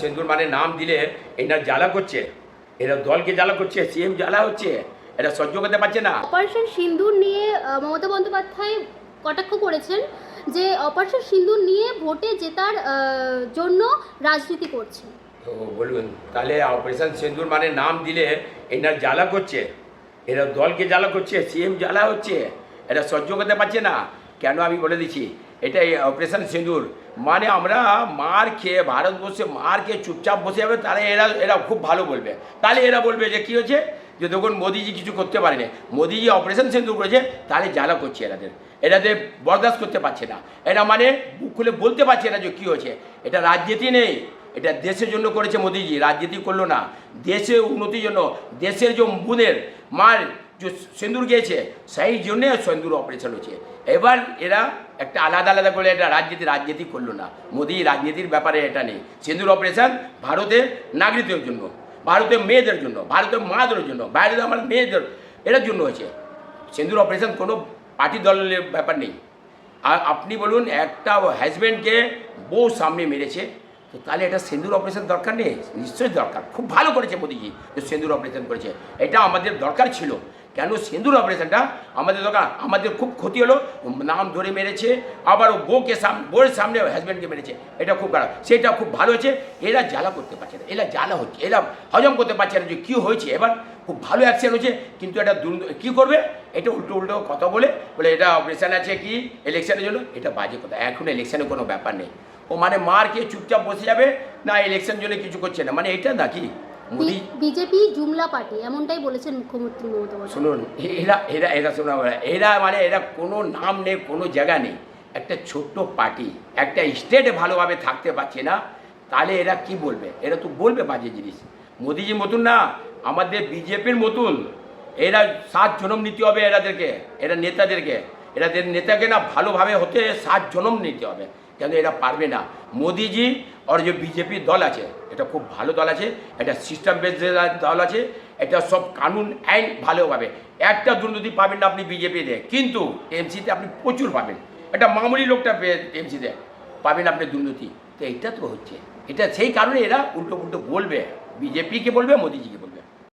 সিন্দুর মানে নাম দিলে এনার জ্বালা করছে। এরা দলকে জ্বালা করছে সিএম জ্বালা হচ্ছে। এটা সহ্য করতে পারছে না। অপারেশন সিন্দুর নিয়ে মমতা বন্দ্যোপাধ্যায় কটাক্ষ করেছেন যে অপারেশন সিন্দুর নিয়ে ভোটে জেতার জন্য রাজনীতি করছে তো বলুন তাহলে অপারেশন সিন্দুর মানে নাম দিলে এনার জ্বালা করছে। এরা দলকে জ্বালা করছে সিএম জ্বালা হচ্ছে। এটা সহ্য করতে পারছে না। কেন আমি বলে দিচ্ছি? এটা এই অপারেশন সিন্দুর মানে আমরা মার খেয়ে ভারতবর্ষে মার খেয়ে চুপচাপ বসে যাবে, তাহলে এরা এরা খুব ভালো বলবে। তাহলে এরা বলবে যে কী হচ্ছে যে দেখুন, মোদিজি কিছু করতে পারেনি। মোদিজি অপারেশন সিন্দুর করেছে, তাহলে জ্বালা করছে এরাদের। এরাদের বরদাস্ত করতে পারছে না। এরা মানে খুলে বলতে পারছে না যে কী হচ্ছে এটা রাজনীতি নেই। এটা দেশের জন্য করেছে মোদিজি। রাজনীতি করল না। দেশের উন্নতির জন্য, দেশের যে বোনের মার যে সিন্দুর গিয়েছে সেই জন্যে সিন্দুর অপারেশন হচ্ছে এবার এরা একটা আলাদা আলাদা করে এটা রাজনীতি রাজনীতি করল না মোদি রাজনীতির ব্যাপারে এটা নেই সিন্দুর অপারেশন ভারতের নাগরিকদের জন্য ভারতের মেয়েদের জন্য ভারতের মাদের জন্য বাইরের আমার মেয়েদের এটার জন্য হয়েছে সিন্দুর অপারেশন কোনো পার্টি দলের ব্যাপার নেই আর আপনি বলুন একটা হাজব্যান্ডকে বউ সামনে মেরেছে তো তাহলে এটা সিন্দুর অপারেশন দরকার নেই নিশ্চয়ই দরকার খুব ভালো করেছে মোদিজি যে সিন্দুর অপারেশন করেছে এটা আমাদের দরকার ছিল কেন সিন্দুর অপারেশনটা? আমাদের দোকান আমাদের খুব ক্ষতি হলো, নাম ধরে মেরেছে, আবার ও বউকে সাম, বউয়ের সামনে হাজব্যান্ডকে মেরেছে, এটা খুব খারাপ। সেটা খুব ভালো হয়েছে, এরা জ্বালা করতে পারছে না, এরা জ্বালা হচ্ছে, এরা হজম করতে পারছে না যে কী হয়েছে। এবার খুব ভালো অ্যাকশন হয়েছে, কিন্তু এটা দুর্নীতি কী করবে? এটা উল্টো উল্টো কথা বলে বলে এটা অপারেশন আছে কি? ইলেকশনের জন্য, এটা বাজে কথা। এখন ইলেকশনের কোনো ব্যাপার নেই। ও মানে মার খেয়ে চুপচাপ বসে যাবে, না ইলেকশন জন্য কিছু করছে না। মানে এটা নাকি? মোদি বিজেপি জুমলা পার্টি এমনটাই বলেছেন মুখ্যমন্ত্রী মমতা শুনুন এরা এরা এরা শোনা এরা মানে এরা কোনো নাম নেই কোনো জায়গা নেই। একটা ছোট্ট পার্টি একটা স্টেটে ভালোভাবে থাকতে পারছে না তাহলে এরা কি বলবে? এরা তো বলবে বাজে জিনিস। মোদিজির মতন না আমাদের বিজেপির মতন। এরা সাত জনম নিতে হবে এরাদেরকে এরা নেতাদেরকে। এরাদের নেতাকে না ভালোভাবে হতে সাত জনম নিতে হবে কেন এরা পারবে না? মোদিজি আর যে বিজেপি দল আছে, এটা খুব ভালো দল আছে, এটা সিস্টেম বেস দল আছে, এটা সব কানুন আইন ভালোভাবে। একটা দুর্নীতি পাবেন না আপনি বিজেপিতে কিন্তু এমসিতে আপনি প্রচুর পাবেন। এটা মামুলি লোকটা এমসিতে পাবেন আপনি দুর্নীতি। তো এটা তো হচ্ছে। এটা সেই কারণে এরা উল্টো উল্টো বলবে বিজেপিকে বলবে, মোদিজিকে বলবে।